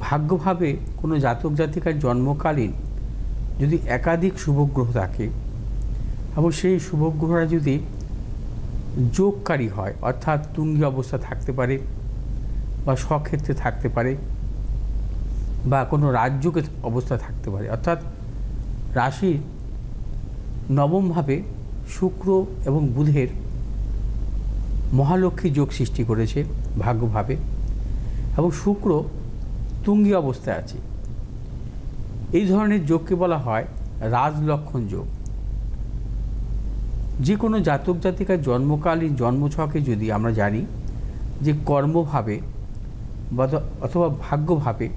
ভাগ্যভাবে কোনো জাতক জাতিকার জন্মকালীন যদি একাধিক শুভগ্রহ থাকে, এবং সেই শুভগ্রহরা যদি যোগকারী হয়, অর্থাৎ তুঙ্গি অবস্থা থাকতে পারে, বা স্বক্ষেত্রে থাকতে পারে, বা কোনো রাজ্যকে অবস্থা থাকতে পারে, অর্থাৎ রাশির নবমভাবে শুক্র এবং বুধের মহালক্ষ্মী যোগ সৃষ্টি করেছে ভাগ্যভাবে, এবং শুক্র তুঙ্গি অবস্থায় আছে। এই ধরনের যোগকে বলা হয় রাজলক্ষণ যোগ। যে কোনো জাতক জাতিকার জন্মকালীন জন্মছকে যদি আমরা জানি যে কর্মভাবে বা অথবা ভাগ্যভাবে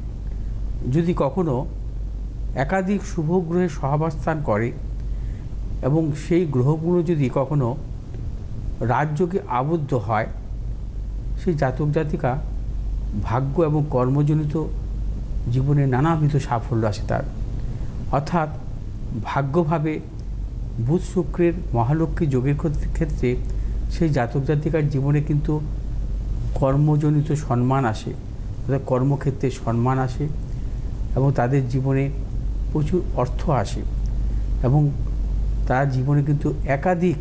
যদি কখনো একাধিক শুভ গ্রহে সহাবস্থান করে এবং সেই গ্রহগুলো যদি কখনো রাজ্যকে আবদ্ধ হয়, সেই জাতক জাতিকা ভাগ্য এবং কর্মজনিত জীবনে নানাবিধ সাফল্য আসে তার। অর্থাৎ ভাগ্যভাবে বুধ শুক্রের মহালক্ষ্মী যোগের ক্ষেত্রে- সেই জাতক জাতিকার জীবনে কিন্তু কর্মজনিত সম্মান আসে তাদের কর্মক্ষেত্রে সম্মান আসে এবং তাদের জীবনে প্রচুর অর্থ আসে এবং তার জীবনে কিন্তু একাধিক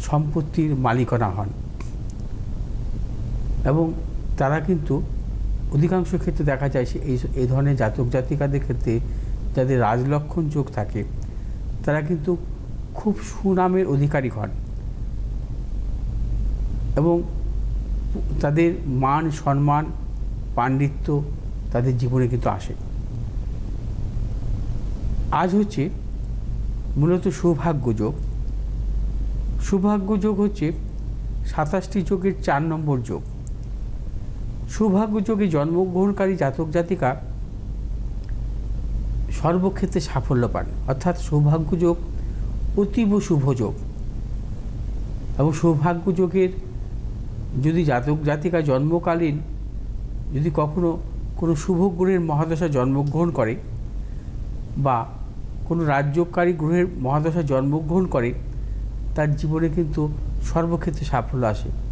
সম্পত্তির মালিকানা হন। এবং তারা কিন্তু অধিকাংশ ক্ষেত্রে দেখা যায় সে এই ধরনের জাতক জাতিকাদের ক্ষেত্রে যাদের রাজলক্ষণ যোগ থাকে, তারা কিন্তু খুব সুনামের অধিকারী হন। এবং তাদের মান, সম্মান, পাণ্ডিত্য তাদের জীবনে কিন্তু আসে। আজ হচ্ছে মূলত সৌভাগ্য যোগ। সৌভাগ্য যোগ হচ্ছে সাতাশটি যোগের চার নম্বর যোগ। সৌভাগ্য যোগে জন্মগ্রহণকারী জাতক জাতিকা সর্বক্ষেত্রে সাফল্য পান। অর্থাৎ সৌভাগ্য যোগ অতীব শুভ যোগ। এবং সৌভাগ্য যোগের যদি জাতক জাতিকা জন্মকালীন যদি কখনো কোনো শুভ গ্রহের মহাদশা জন্মগ্রহণ করে বা কোনো রাজ্যকারী গ্রহের মহাদশা জন্মগ্রহণ করে, তার জীবনে কিন্তু সর্বক্ষেত্রে সাফল্য আসে।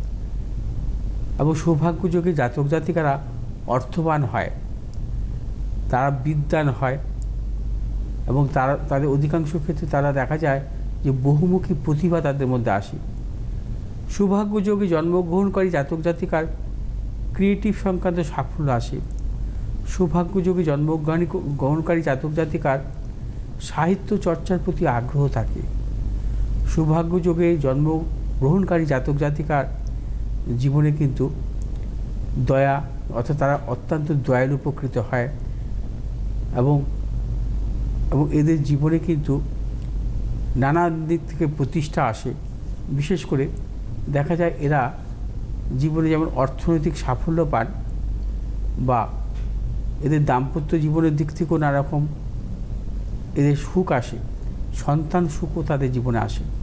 এবং সৌভাগ্যযোগে জাতক জাতিকারা অর্থবান হয়, তারা বিদ্যান হয় এবং তারা, তাদের অধিকাংশ ক্ষেত্রে তারা দেখা যায় যে বহুমুখী প্রতিভা তাদের মধ্যে আসে। সৌভাগ্যযোগে জন্মগ্রহণকারী জাতক জাতিকার ক্রিয়েটিভ সংক্রান্ত সাফল্য আসে। সৌভাগ্যযোগে জন্মগ্রহণ, গ্রহণকারী জাতক জাতিকার সাহিত্য চর্চার প্রতি আগ্রহ থাকে। সৌভাগ্যযোগে জন্মগ্রহণকারী জাতক জাতিকার জীবনে কিন্তু দয়া, অর্থাৎ তারা অত্যন্ত দয়ালু উপকৃত হয়। এবং এবং এদের জীবনে কিন্তু নানান দিক থেকে প্রতিষ্ঠা আসে। বিশেষ করে দেখা যায় এরা জীবনে যেমন অর্থনৈতিক সাফল্য পান বা এদের দাম্পত্য জীবনের দিক থেকেও নানা রকম এদের সুখ আসে, সন্তান সুখও তাদের জীবনে আসে।